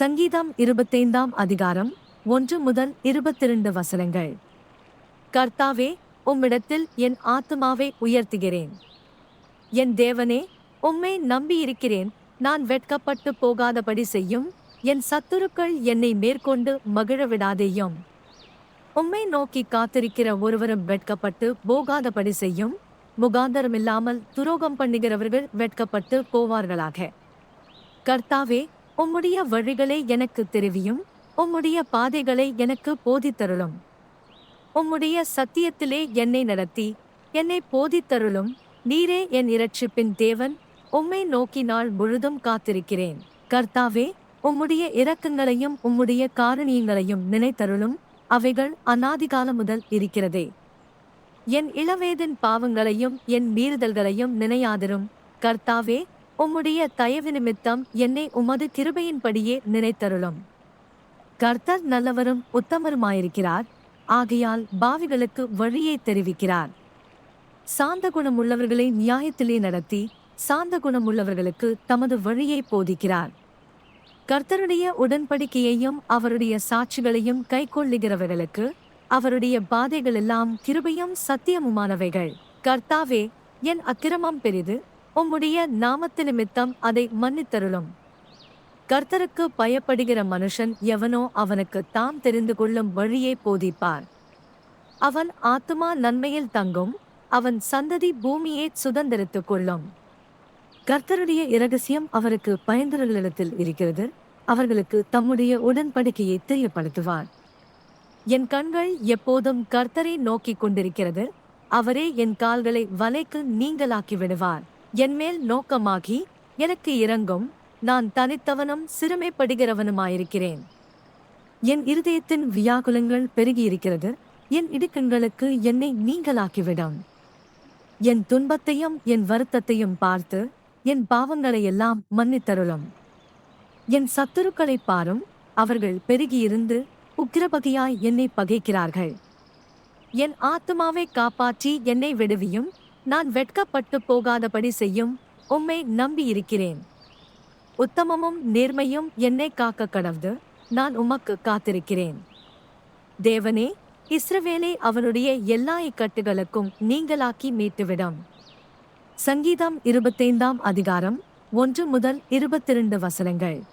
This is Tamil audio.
சங்கீதம் இருபத்தைந்தாம் அதிகாரம் ஒன்று முதல் இருபத்திரண்டு வசனங்கள். கர்த்தாவே உம்மிடத்தில் என் ஆத்மாவை உயர்த்துகிறேன். என் தேவனே உம்மை நம்பியிருக்கிறேன். நான் வெட்கப்பட்டு போகாதபடி செய்யும். என் சத்துருக்கள் என்னை மேற்கொண்டு மகிழ விடாதேயும். உம்மை நோக்கி காத்திருக்கிற ஒருவரும் வெட்கப்பட்டு போகாதபடி செய்யும். முகாந்தரமில்லாமல் துரோகம் பண்ணுகிறவர்கள் வெட்கப்பட்டு போவார்களாக. கர்த்தாவே உம்முடைய வழிகளை எனக்கு தெரிவியும். உம்முடைய பாதைகளை எனக்கு போதித்தருளும். உம்முடைய சத்தியத்திலே என்னை நடத்தி என்னை போதித்தருளும். நீரே என் இரட்சிப்பின் தேவன். உம்மை நோக்கி நாள் முழுதும் காத்திருக்கிறேன். கர்த்தாவே உம்முடைய இரக்கங்களையும் உம்முடைய காரணியங்களையும் நினைத்தருளும். அவைகள் அநாதிகாலம் முதல் இருக்கிறதே. என் இளவேதின் பாவங்களையும் என் மீறுதல்களையும் நினையாதிரும். கர்த்தாவே உம்முடைய தயவு நிமித்தம் என்னை உமது கிருபையின்படியே நினைத்தருளும். கர்த்தர் நல்லவரும் உத்தமருமாயிருக்கிறார். ஆகையால் பாவிகளுக்கு வழியை தெரிவிக்கிறார். சாந்த குணமுள்ளவர்களை நியாயத்திலே நடத்தி சாந்த குணமுள்ளவர்களுக்கு தமது வழியை போதிக்கிறார். கர்த்தருடைய உடன்படிக்கையையும் அவருடைய சாட்சிகளையும் கைக்கொள்ளுகிறவர்களுக்கு அவருடைய பாதைகளெல்லாம் கிருபையும் சத்தியமுமானவைகள். கர்த்தாவே என் அக்கிரமம் பெரிது உம்முடைய நாமத்து நிமித்தம் அதை மன்னித்தருளும். கர்த்தருக்கு பயப்படுகிற மனுஷன் எவனோ அவனுக்கு தாம் தெரிந்து கொள்ளும் வழியை போதிப்பார். அவன் ஆத்துமா நன்மையில் தங்கும் அவன் சந்ததி பூமியை சுதந்திரித்துக் கொள்ளும். கர்த்தருடைய இரகசியம் அவருக்கு பயந்தவர்களிடத்தில் இருக்கிறது அவர்களுக்கு தம்முடைய உடன்படிக்கையை தெரியப்படுத்துவார். என் கண்கள் எப்போதும் கர்த்தரை நோக்கிக் கொண்டிருக்கிறது அவரே என் கால்களை வலைக்கு நீங்களாக்கி விடுவார். என்மேல் நோக்கமாகி எனக்கு இறங்கும் நான் தனித்தவனும் சிறுமைப்படுகிறவனுமாயிருக்கிறேன். என் இருதயத்தின் வியாகுலங்கள் பெருகியிருக்கிறது என் இடுக்கண்களுக்கு என்னை நீங்களாக்கிவிடும். என் துன்பத்தையும் என் வருத்தத்தையும் பார்த்து என் பாவங்களை எல்லாம் மன்னித்தருளும். என் சத்துருக்களை பாரும் அவர்கள் பெருகியிருந்து உக்கிரபகையாய் என்னை பகைக்கிறார்கள். என் ஆத்மாவை காப்பாற்றி என்னை விடுவியும் நான் வெட்கப்பட்டு போகாதபடி செய்யும் உம்மை நம்பியிருக்கிறேன். உத்தமமும் நேர்மையும் என்னை காக்க கடவுது நான் உமக்கு காத்திருக்கிறேன். தேவனே இஸ்ரவேலை அவனுடைய எல்லா இக்கட்டுகளுக்கும் நீங்களாக்கி மீட்டுவிடும். சங்கீதம் இருபத்தைந்தாம் அதிகாரம் ஒன்று முதல் இருபத்திரண்டு வசனங்கள்.